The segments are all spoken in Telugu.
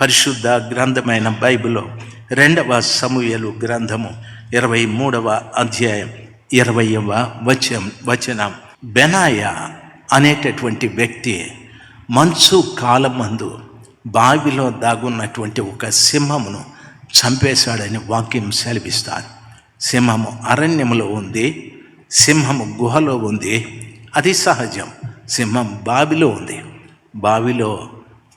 పరిశుద్ధ గ్రంథమైన బైబిల్లో రెండవ సమూయలు గ్రంథము ఇరవై మూడవ అధ్యాయం ఇరవయవ వచనం వచనం. బెనాయ అనేటటువంటి వ్యక్తి మంచు కాలం మందు బావిలో దాగున్నటువంటి ఒక సింహమును చంపేశాడని వాక్యం సెలవిస్తారు. సింహము అరణ్యములో ఉంది సింహము గుహలో ఉంది. అది సహజం. సింహం బావిలో ఉంది. బావిలో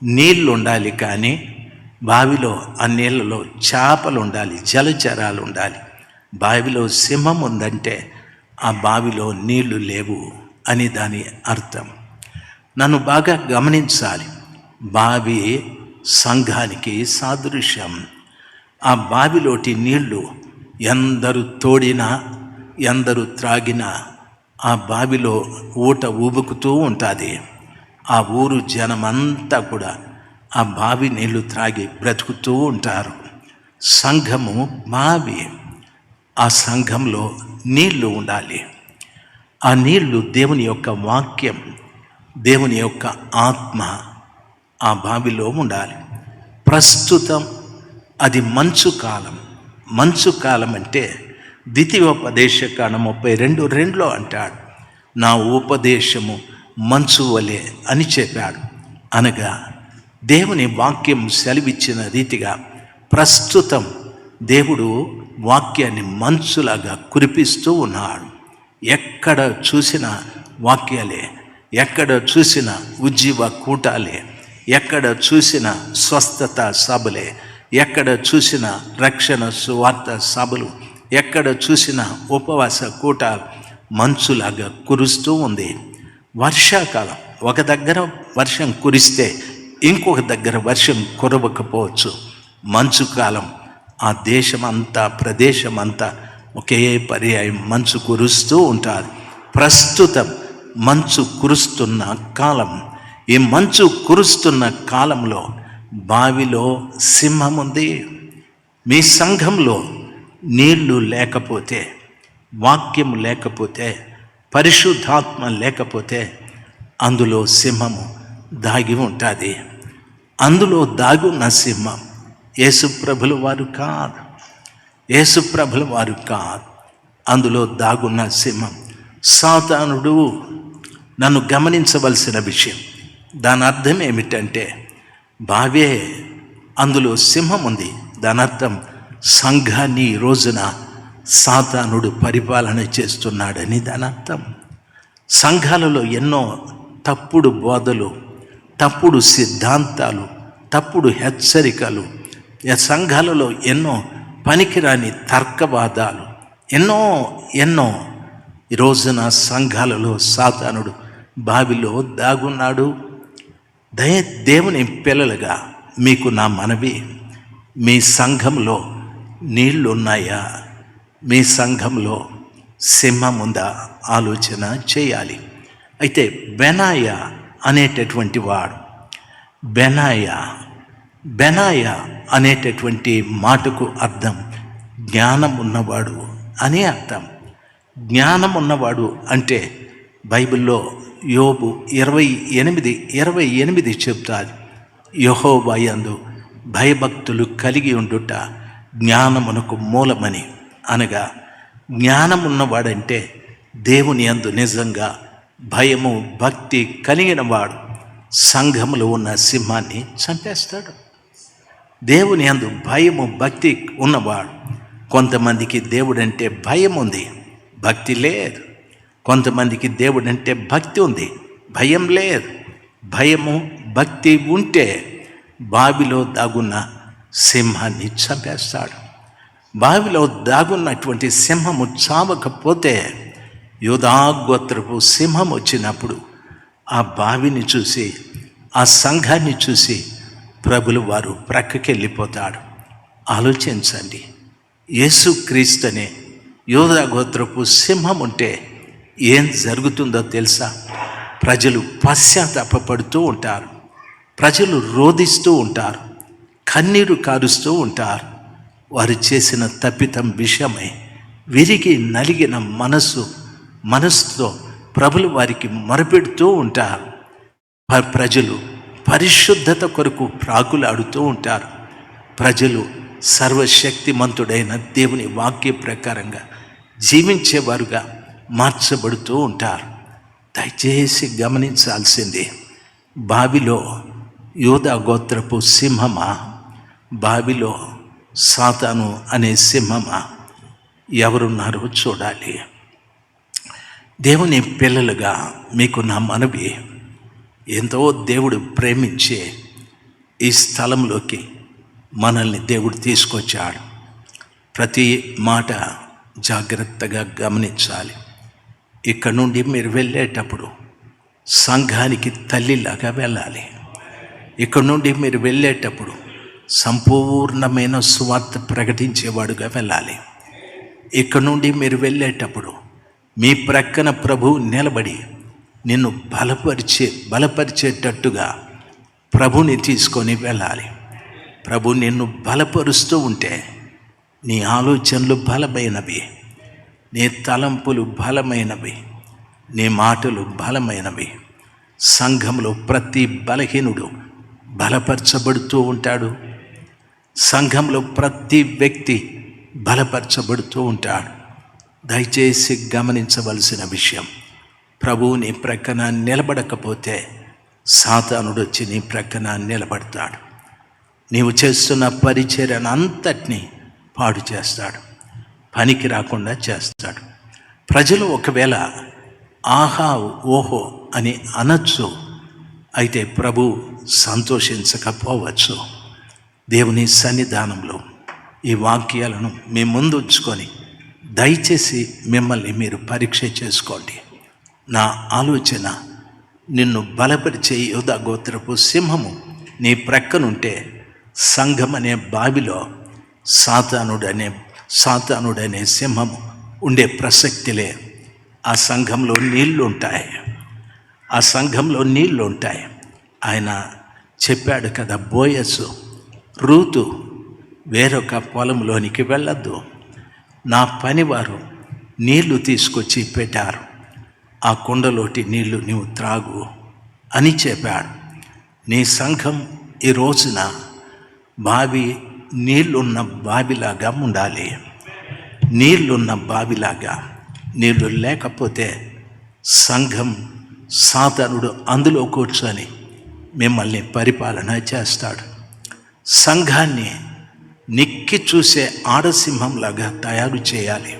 నీళ్ళు ఉండాలి కానీ బావిలో ఆ నీళ్ళలో చేపలు ఉండాలి జలచరాలు ఉండాలి బావిలో సింహం ఉందంటే ఆ బావిలో నీళ్ళు లేవు అని దాని అర్థం. నన్ను బాగా గమనించాలి. బావి సంఘానికి సాదృశ్యం. ఆ బావిలోటి నీళ్ళు ఎందరు తోడినా ఎందరు త్రాగినా ఆ బావిలో ఊట ఊబుకుతూ ఉంటుంది. ఆ ఊరు జనమంతా కూడా ఆ బావి నీళ్ళు త్రాగి బ్రతుకుతూ ఉంటారు. సంఘము బావి ఆ సంఘంలో నీళ్ళు ఉండాలి. ఆ నీళ్ళు దేవుని యొక్క వాక్యం దేవుని యొక్క ఆత్మ ఆ బావిలో ఉండాలి. ప్రస్తుతం అది మంచు కాలం. మంచు కాలం అంటే ద్వితీయోపదేశ కాలం ముప్పై రెండు రెండులో అంటాడు. నా ఉపదేశము మంచు వలె అని చెప్పాడు. అనగా దేవుని వాక్యం సెలవిచ్చిన రీతిగా ప్రస్తుతం దేవుడు వాక్యాన్ని మంచులాగా కురిపిస్తూ ఉన్నాడు. ఎక్కడ చూసినా వాక్యాలే ఎక్కడ చూసిన ఉజ్జీవ కూటాలే ఎక్కడ చూసిన స్వస్థత సభలే ఎక్కడ చూసిన రక్షణ సువార్త సభలు ఎక్కడ చూసిన ఉపవాస కూట మంచులాగా కురుస్తూ ఉంది. వర్షాకాలం. ఒక దగ్గర వర్షం కురిస్తే ఇంకొక దగ్గర వర్షం కురవకపోవచ్చు. మంచు కాలం. ఆ దేశమంతా ప్రదేశమంతా ఒకే పర్యాయం. మంచు కురుస్తూ ఉంటారు ప్రస్తుతం మంచు కురుస్తున్న కాలం. ఈ మంచు కురుస్తున్న కాలంలో బావిలో సింహం ఉంది. మీ సంఘంలో నీళ్ళు లేకపోతే వాక్యం లేకపోతే పరిశుద్ధాత్మ లేకపోతే అందులో సింహము దాగి ఉంటుంది. అందులో దాగున్న సింహం యేసుప్రభుల వారు కాదు. యేసుప్రభుల వారు కాదు. అందులో దాగున్న సింహం సాతానుడు. నన్ను గమనించవలసిన విషయం దాని అర్థం ఏమిటంటే బావే అందులో సింహం ఉంది. దాని అర్థం సంఘాన్ని రోజున సాతానుడు పరిపాలన చేస్తున్నాడని దాని అర్థం సంఘాలలో ఎన్నో తప్పుడు బోధలు తప్పుడు సిద్ధాంతాలు తప్పుడు హెచ్చరికలు సంఘాలలో ఎన్నో పనికిరాని తర్కవాదాలు ఎన్నో ఎన్నో. ఈ రోజున సంఘాలలో సాతానుడు బావిలో దాగున్నాడు. దయ దేవుని పిల్లలుగా మీకు నా మనవి మీ సంఘంలో నీళ్ళు ఉన్నాయా మీ సంఘంలో సింహం ఉందా ఆలోచన చేయాలి. అయితే బెనాయ అనేటటువంటి వాడు బెనాయ బెనాయ అనేటటువంటి మాటకు అర్థం జ్ఞానం ఉన్నవాడు అని అర్థం. జ్ఞానం ఉన్నవాడు అంటే బైబిల్లో యోబు ఇరవై ఎనిమిది ఇరవై ఎనిమిది చెప్తారు యహోవాయందు భయభక్తులు కలిగి ఉండుట జ్ఞానమునకు మూలమని. అనగా జ్ఞానం ఉన్నవాడంటే దేవుని అందు నిజంగా భయము భక్తి కలిగిన వాడు. సంఘములో ఉన్న సింహాన్ని చంపేస్తాడు. దేవుని అందు భయము భక్తి ఉన్నవాడు. కొంతమందికి దేవుడంటే భయం ఉంది భక్తి లేదు. కొంతమందికి దేవుడంటే భక్తి ఉంది భయం లేదు. భయము భక్తి ఉంటే బావిలో దాగున్న సింహాన్ని చంపేస్తాడు. బావిలో దాగున్నటువంటి సింహము చావకపోతే యోధాగోత్రపు సింహం వచ్చినప్పుడు ఆ బావిని చూసి ఆ సంఘాన్ని చూసి ప్రభులు వారు ప్రక్కకి వెళ్ళిపోతాడు ఆలోచించండి యేసుక్రీస్తునే యోధాగోత్రపు సింహం ఉంటే ఏం జరుగుతుందో తెలుసా? ప్రజలు పశ్చాత్తాపడుతూ ఉంటారు. ప్రజలు రోధిస్తూ ఉంటారు. కన్నీరు కారుస్తూ ఉంటారు. వారు చేసిన తప్పితం విషయమై విరిగి నలిగిన మనస్సు మనస్సుతో ప్రభులు వారికి మొరపెడుతూ ఉంటారు. ప్రజలు పరిశుద్ధత కొరకు ప్రాకులాడుతూ ఉంటారు. ప్రజలు సర్వశక్తిమంతుడైన దేవుని వాక్య ప్రకారంగా జీవించేవారుగా మార్చబడుతూ ఉంటారు. దయచేసి గమనించాల్సింది బావిలో యోధా గోత్రపు సింహమా? బావిలో సాతాను అనే సింహమా ఎవరున్నారో చూడాలి. దేవుని పిల్లలుగా మీకు నా మనవి ఎంతో దేవుడు ప్రేమించే ఈ స్థలంలోకి మనల్ని దేవుడు తీసుకొచ్చాడు. ప్రతి మాట జాగ్రత్తగా గమనించాలి. ఇక్కడ నుండి మీరు వెళ్ళేటప్పుడు సంఘానికి తల్లిలాగా వెళ్ళాలి. ఇక్కడ నుండి మీరు వెళ్ళేటప్పుడు సంపూర్ణమైన సువార్త ప్రకటించేవాడుగా వెళ్ళాలి. ఇక్కడ నుండి మీరు వెళ్ళేటప్పుడు మీ ప్రక్కన ప్రభు నిలబడి నిన్ను బలపరిచే బలపరిచేటట్టుగా ప్రభుని తీసుకొని వెళ్ళాలి. ప్రభు నిన్ను బలపరుస్తూ ఉంటే నీ ఆలోచనలు బలమైనవి నీ తలంపులు బలమైనవి నీ మాటలు బలమైనవి. సంఘంలో ప్రతి బలహీనుడు బలపరచబడుతూ ఉంటాడు. సంఘంలో ప్రతి వ్యక్తి బలపరచబడుతూ ఉంటాడు. దయచేసి గమనించవలసిన విషయం ప్రభువు నీ ప్రక్కన నిలబడకపోతే సాతానుడు వచ్చి నీ ప్రక్కన నిలబడతాడు. నీవు చేస్తున్న పరిచర్యను అంతటినీ పాడు చేస్తాడు పనికి రాకుండా చేస్తాడు. ప్రజలు ఒకవేళ ఆహా ఓహో అని అనొచ్చు అయితే ప్రభు సంతోషించకపోవచ్చు. దేవుని సన్నిధానంలో ఈ వాక్యాలను మీ ముందు ఉంచుకొని దయచేసి మిమ్మల్ని మీరు పరీక్ష చేసుకోండి. నా ఆలోచన నిన్ను బలపరిచే యోధ గోత్రపు సింహము నీ ప్రక్కనుంటే సంఘం అనే బావిలో సాతానుడనే సాతానుడనే సింహము ఉండే ప్రసక్తిలే. ఆ సంఘంలో నీళ్ళు ఉంటాయి ఆ సంఘంలో నీళ్ళు ఉంటాయి ఆయన చెప్పాడు కదా బోయసు రూతు వేరొక పొలంలోనికి వెళ్ళద్దు. నా పనివారు నీళ్ళు తీసుకొచ్చి పెట్టారు. ఆ కుండలోటి నీళ్ళు నీవు త్రాగు అని చెప్పాడు. నీ సంఘం ఈ రోజున బావి నీళ్ళున్న బావిలాగా ఉండాలి. నీళ్ళున్న బావిలాగా నీళ్ళు లేకపోతే సంఘం సాతనుడు అందులో కూర్చొని మిమ్మల్ని పరిపాలన చేస్తాడు. సంఘాన్ని నిక్కి చూసే ఆడసింహంలాగా తయారు చేయాలి.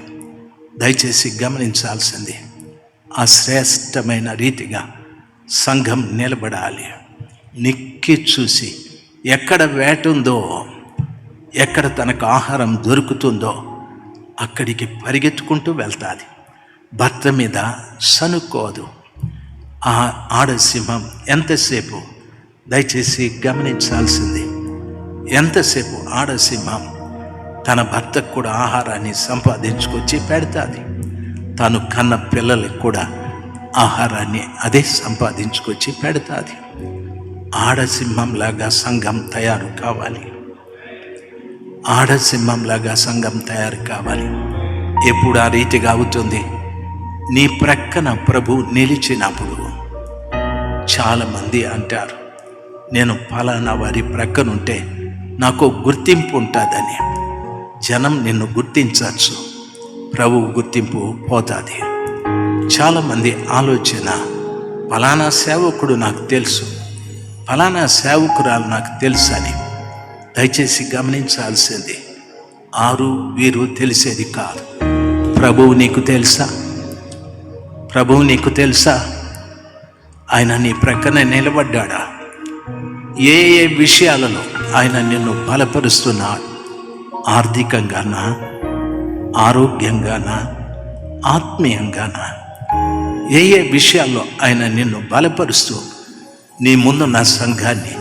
దయచేసి గమనించాల్సింది. ఆ శ్రేష్టమైన రీతిగా సంఘం నిలబడాలి. నిక్కి చూసి ఎక్కడ వేటుందో ఎక్కడ తనకు ఆహారం దొరుకుతుందో అక్కడికి పరిగెత్తుకుంటూ వెళ్తాది. భర్త మీద సనుక్కోదు ఆ ఆడసింహం ఎంతసేపు? దయచేసి గమనించాల్సింది. ఎంతసేపు ఆడసింహం తన భర్తకు కూడా ఆహారాన్ని సంపాదించుకొచ్చి పెడతాది. తను కన్న పిల్లలకు కూడా ఆహారాన్ని అదే సంపాదించుకొచ్చి పెడతాది. ఆడసింహంలాగా సంఘం తయారు కావాలి. ఆడసింహంలాగా సంఘం తయారు కావాలి. ఎప్పుడు ఆ రీతిగా అవుతుంది? నీ ప్రక్కన ప్రభు నిలిచినప్పుడు. చాలామంది అంటారు నేను పలానా వారి ప్రక్కనుంటే నాకు గుర్తింపు ఉంటుందని. జనం నిన్ను గుర్తించవచ్చు ప్రభు గుర్తింపు పోతుంది. చాలామంది ఆలోచన ఫలానా సేవకుడు నాకు తెలుసు. ఫలానా సేవకురాలు నాకు తెలుసు అని దయచేసి గమనించాల్సింది. ఆరు వీరు తెలిసేది కాదు. ప్రభువు నీకు తెలుసా? ప్రభువు నీకు తెలుసా? ఆయన నీ ప్రక్కన నిలబడ్డాడా? ఏ ఏ విషయాలలో ఆయన నిన్ను బలపరుస్తున్నాడు. ఆర్థికంగానా? ఆరోగ్యంగానా? ఆత్మీయంగానా? ఏ ఏ విషయాల్లో ఆయన నిన్ను బలపరుస్తూ నీ ముందున్న సంఘాన్ని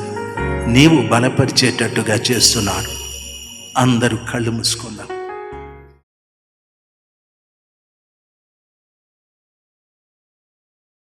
నీవు బలపరిచేటట్టుగా చేస్తున్నాడు. అందరూ కళ్ళు మూసుకుందాం.